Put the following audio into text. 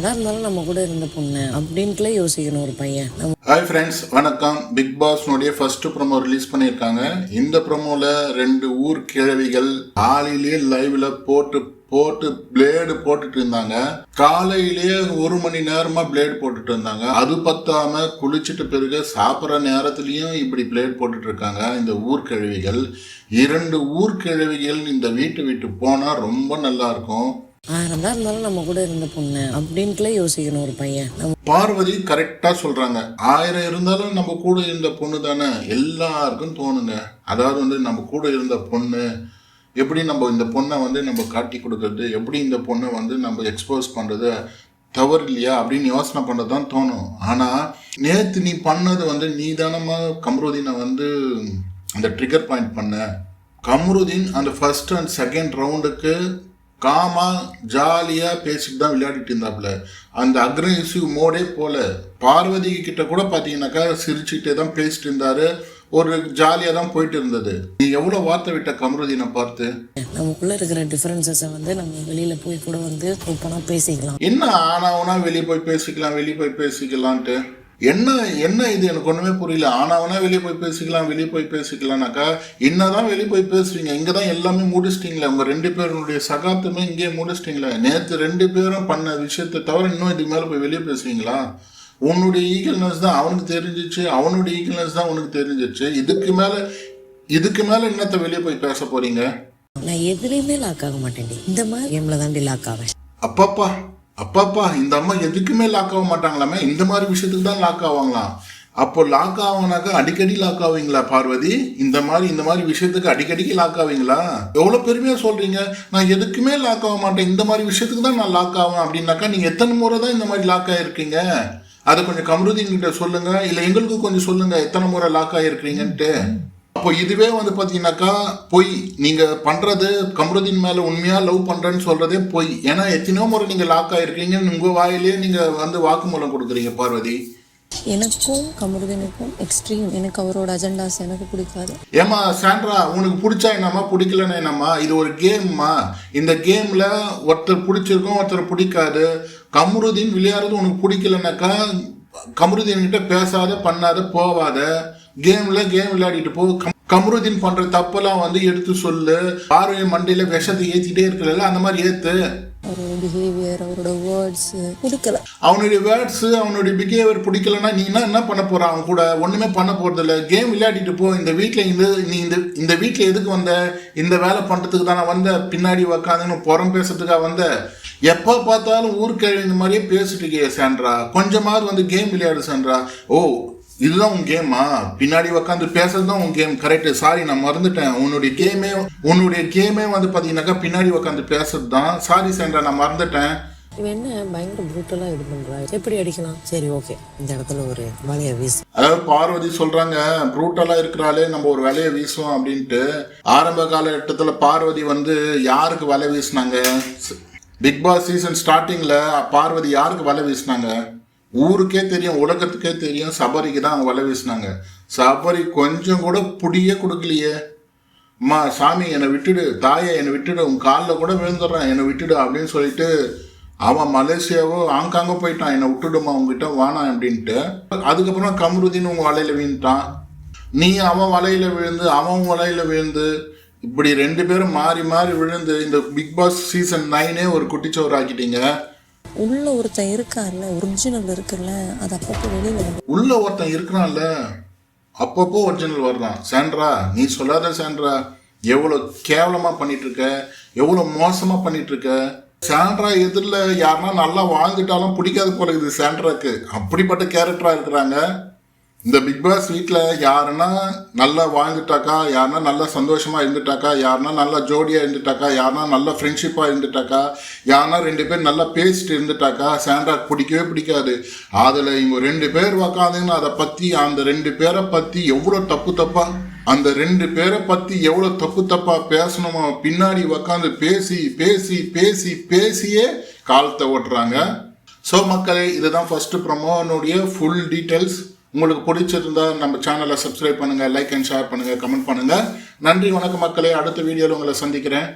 ஆயிரம் இருந்தாலும் நம்ம கூட இருந்த பொண்ணு அப்படின்ட்டுல யோசிக்கணும் ஒரு பையன். ஹாய் ஃப்ரெண்ட்ஸ் வணக்கம். பிக் பாஸ்னுடைய ஃபர்ஸ்ட் ப்ரோமோ ரிலீஸ் பண்ணியிருக்காங்க. இந்த ப்ரோமோல ரெண்டு ஊர் கிழவிகள் காலையிலேயே லைவ்ல போட்டு போட்டு பிளேடு போட்டுட்டு இருந்தாங்க. காலையிலேயே ஒரு மணி நேரமா பிளேடு போட்டுட்டு இருந்தாங்க. அது பத்தாம குளிச்சிட்டு பிறகு சாப்பிட்ற நேரத்துலயும் இப்படி பிளேட் போட்டுட்டு இருக்காங்க இந்த ஊர் கிழவிகள். இரண்டு ஊர் கிழவிகள் இந்த வீட்டு விட்டு போனா ரொம்ப நல்லா இருக்கும். ஆயிரம் தான் இருந்தாலும் நம்ம கூட இருந்த பொண்ணு அப்படின்ட்டுல யோசிக்கணும் ஒரு பையன். பார்வதி கரெக்டா சொல்றாங்க. ஆயிரம் இருந்தாலும் நம்ம கூட இருந்த பொண்ணு தானே? எல்லாருக்கும் தோணுங்க. அதாவது வந்து நம்ம கூட இருந்த பொண்ணு எப்படி நம்ம இந்த பொண்ணை வந்து நம்ம காட்டி கொடுக்கறது எப்படி இந்த பொண்ணை வந்து நம்ம எக்ஸ்போஸ் பண்ணுறது தவறு இல்லையா அப்படின்னு யோசனை பண்ணது தான் தோணும். ஆனால் நேற்று நீ பண்ணது வந்து நீ தானமாக கம்ருதீனை வந்து அந்த ட்ரிகர் பாயிண்ட் பண்ண. கம்ருதீன் அந்த ஃபர்ஸ்ட் அண்ட் செகண்ட் ரவுண்டுக்கு காமா ஜாலியா பேசிட்டு தான் விளையாடிட்டு இருந்தாப்புல. அந்த அக்ரெசிவ் மோடே போல. பார்வதி கிட்ட கூட பாத்தீங்கன்னாக்கா சிரிச்சுக்கிட்டே தான் பேசிட்டு இருந்தாரு. ஒரு ஜாலியா தான் போயிட்டு இருந்தது. நீ எவ்வளவு வார்த்தை விட்ட கமருதீனை பார்த்து? நமக்குள்ள இருக்கிற டிஃபரன்சஸை வந்து நம்ம வெளியில போய் கூட வந்து ஓப்பனா பேசிக்கலாம். என்ன ஆனாவனா வெளியே போய் பேசிக்கலாம் வெளியே போய் பேசிக்கலான்ட்டு? என்ன என்ன இது? எனக்கு ஒண்ணுமே புரியல. ஆனாவனா வெளியே போய் பேசிக்கலாம் வெளியே போய் பேசிக்கலாம்னாக்கா என்னதான் வெளியே போய் பேசுவீங்க. இங்க தான் எல்லாமே முடிச்சிட்டீங்களே. உங்க ரெண்டு பேருடைய சகாத்துமே இங்கேயே முடிச்சிட்டீங்களே. நேத்து ரெண்டு பேரும் பண்ண விஷயத்தை தவிர இன்னும் இதுக்கு மேல போய் வெளியே பேசுவீங்களா? உன்னுடைய ஈகல்னஸ் தான் அவனுக்கு தெரிஞ்சிச்சு. அவனுடைய ஈகல்னஸ் தான் உனக்கு தெரிஞ்சிச்சு. இதுக்கு மேல இதுக்கு மேல என்னத்த வெளியே போய் பேச போறீங்க? நான் எதுலேயுமே லாக் ஆக மாட்டேன்டி. இந்த மாதிரி கேம்ல தாண்டி லாக் ஆவேன். அப்பாப்பா. அப்பாப்பா இந்த அம்மா எதுக்குமே லாக் ஆக மாட்டாங்களாமே? இந்த மாதிரி விஷயத்துக்கு தான் லாக் ஆவாங்களாம். அப்போ லாக் ஆவாங்கனாக்கா அடிக்கடி லாக் ஆவீங்களா பார்வதி? இந்த மாதிரி இந்த மாதிரி விஷயத்துக்கு அடிக்கடிக்கு லாக் ஆவீங்களா? எவ்வளோ பெருமையா சொல்றீங்க. நான் எதுக்குமே லாக் ஆக மாட்டேன். இந்த மாதிரி விஷயத்துக்கு தான் நான் லாக் ஆவேன் அப்படின்னாக்கா நீங்க எத்தனை முறை தான் இந்த மாதிரி லாக் ஆகிருக்கீங்க அதை கொஞ்சம் கமருதீன் கிட்ட சொல்லுங்க. இல்ல எங்களுக்கு கொஞ்சம் சொல்லுங்க எத்தனை முறை லாக் ஆகிருக்கீங்கன்ட்டு அப்போ இதுவே வந்து பாத்தீங்கன்னாக்கா பொய். நீங்க பண்றது கமருதீன் மேல உண்மையா லவ் பண்றேன்னு சொல்றதே பொய். ஏன்னா எத்தனையோ முறை நீங்க லாக் ஆயிருக்கீங்கன்னு உங்க வாயிலேயே நீங்க வந்து வாக்குமூலம் கொடுக்குறீங்க பார்வதி. எனக்கும் கமருதனுக்கும் எக்ஸ்ட்ரீம் எனக்கு அவரோட அஜெண்டாஸ் எனக்கு பிடிக்காது. ஏமா சாண்ட்ரா உனக்கு பிடிச்சா என்னம்மா? பிடிக்கலன்னா என்னம்மா? இது ஒரு கேம்மா இந்த கேம்ல ஒருத்தர் பிடிச்சிருக்கும் ஒருத்தர் பிடிக்காது. கமருதீன் விளையாடுறது உனக்கு பிடிக்கலனாக்கா கமருதீன் கிட்ட பேசாத பண்ணாத போவாத. கேம்ல கேம் விளையாடிட்டு போ. கம்- கமருதீன் பண்ற தப்பெல்லாம் வந்து எடுத்து சொல்லு. பார்வை மண்டையில விஷத்தை ஏத்திட்டே இருக்கல அந்த மாதிரி ஏத்து. அவரோட பிஹேவியர் அவரோட வேர்ட்ஸ் பிடிக்கல. அவனுடைய வேர்ட்ஸ் அவனுடைய பிஹேவியர் பிடிக்கலன்னா நீ என்ன பண்ண போற? அவன் கூட ஒண்ணுமே பண்ண போறது இல்ல. கேம் விளையாடிட்டு போ. இந்த வீட்ல இந்த நீ இந்த இந்த வீட்ல எதுக்கு வந்த? இந்த வேலை பண்றதுக்கு தானே வந்த. பின்னாடி உக்காந்துன்னு புறம் பேசுறதுக்காக வந்த. எப்ப பார்த்தாலும் ஊருக்கிழமை இந்த மாதிரியே பேசிட்டு சாண்ட்ரா. கொஞ்சமாவது வந்து கேம் விளையாடு சாண்ட்ரா. ஓ இதுதான் உன் கேமா பின்னாடி உட்காந்து பேசுறது தான் உன் கேம் கரெக்ட் சாரி நான் மறந்துட்டேன். உன்னுடைய கேமே உன்னுடைய கேமே வந்து பாத்தீங்கன்னாக்கா பின்னாடி உட்காந்து பேசுறது தான் சாரி சாண்ட்ரா நான் மறந்துட்டேன். இவன் என்ன பயங்கர ப்ரூட்டலாக இது பண்ணுறா எப்படி அடிக்கலாம்? சரி ஓகே இந்த இடத்துல ஒரு வலையை வீசு. அதாவது பார்வதி சொல்றாங்க ப்ரூட்டலா இருக்கிறாளே நம்ம ஒரு வலையை வீசுவோம் அப்படின்ட்டு. ஆரம்ப காலகட்டத்துல பார்வதி வந்து யாருக்கு வலை வீசினாங்க? பிக் பாஸ் சீசன் ஸ்டார்டிங்ல பார்வதி யாருக்கு வலை வீசினாங்க? ஊருக்கே தெரியும் உலகத்துக்கே தெரியும். சபரிக்கு தான் அவங்க வலை வீசினாங்க. சபரி கொஞ்சம் கூட புடியே கொடுக்கலையே. அம்மா சாமி என்னை விட்டுடு. தாயை என்னை விட்டுடு. உன் காலில் கூட விழுந்துடுறான். என்னை விட்டுடு அப்படின்னு சொல்லிட்டு அவன் மலேசியாவோ ஹாங்காங்கோ போயிட்டான். என்னை விட்டுடுமா உங்ககிட்ட வானான் அப்படின்ட்டு. அதுக்கப்புறம் கம்ருதீன் உங்கள் வலையில் விழுந்துட்டான் நீ அவன் வலையில் விழுந்து அவன் வலையில் விழுந்து இப்படி ரெண்டு பேரும் மாறி மாறி விழுந்து இந்த பிக் பாஸ் சீசன் நைனே ஒரு குட்டிச்சோறு ஆக்கிட்டீங்க. உள்ள ஒருத்தன் இருக்கார்ல ஒரிஜினல் இருக்குல்ல அது அப்பப்போ வெளியில வந்து உள்ள ஒருத்தன் இருக்கிறான்ல அப்பப்போ ஒரிஜினல் வர்றான் சாண்ட்ரா நீ சொல்லாத சாண்ட்ரா எவ்வளோ கேவலமா பண்ணிட்டு இருக்க எவ்வளோ மோசமா பண்ணிட்டு இருக்க சாண்ட்ரா எதிரில் யாருன்னா நல்லா வாழ்ந்துட்டாலும் பிடிக்காது போல இது சாண்ட்ராக்கு. அப்படிப்பட்ட கேரக்டரா இருக்கிறாங்க. இந்த பிக் பாஸ் வீட்டில் யாருன்னா நல்லா வாழ்ந்துட்டாக்கா யாருன்னா நல்லா சந்தோஷமாக இருந்துட்டாக்கா யாருன்னா நல்லா ஜோடியாக இருந்துட்டாக்கா யாருன்னா நல்லா ஃப்ரெண்ட்ஷிப்பாக இருந்துட்டாக்கா யாருன்னா ரெண்டு பேர் நல்லா பேசிட்டு இருந்துட்டாக்கா சாண்ட்ராக்கு பிடிக்கவே பிடிக்காது. அதில் இவங்க ரெண்டு பேர் உக்காந்துன்னு அதை பற்றி அந்த ரெண்டு பேரை பற்றி எவ்வளோ தப்பு தப்பா அந்த ரெண்டு பேரை பற்றி எவ்வளோ தப்பு தப்பாக பேசணுமோ பின்னாடி உக்காந்து பேசி பேசி பேசி பேசியே காலத்தை ஓட்டுறாங்க. ஸோ மக்களே இதுதான் ஃபஸ்ட்டு ப்ரமோனுடைய ஃபுல் டீட்டெயில்ஸ் உங்களுக்கு பிடிச்சிருந்தா நம்ம சேனலை சப்ஸ்கிரைப் பண்ணுங்கள் லைக் அண்ட் ஷேர் பண்ணுங்கள் கமெண்ட் பண்ணுங்கள் நன்றி வணக்கம் மக்களே. அடுத்த வீடியோவில் உங்களை சந்திக்கிறேன்.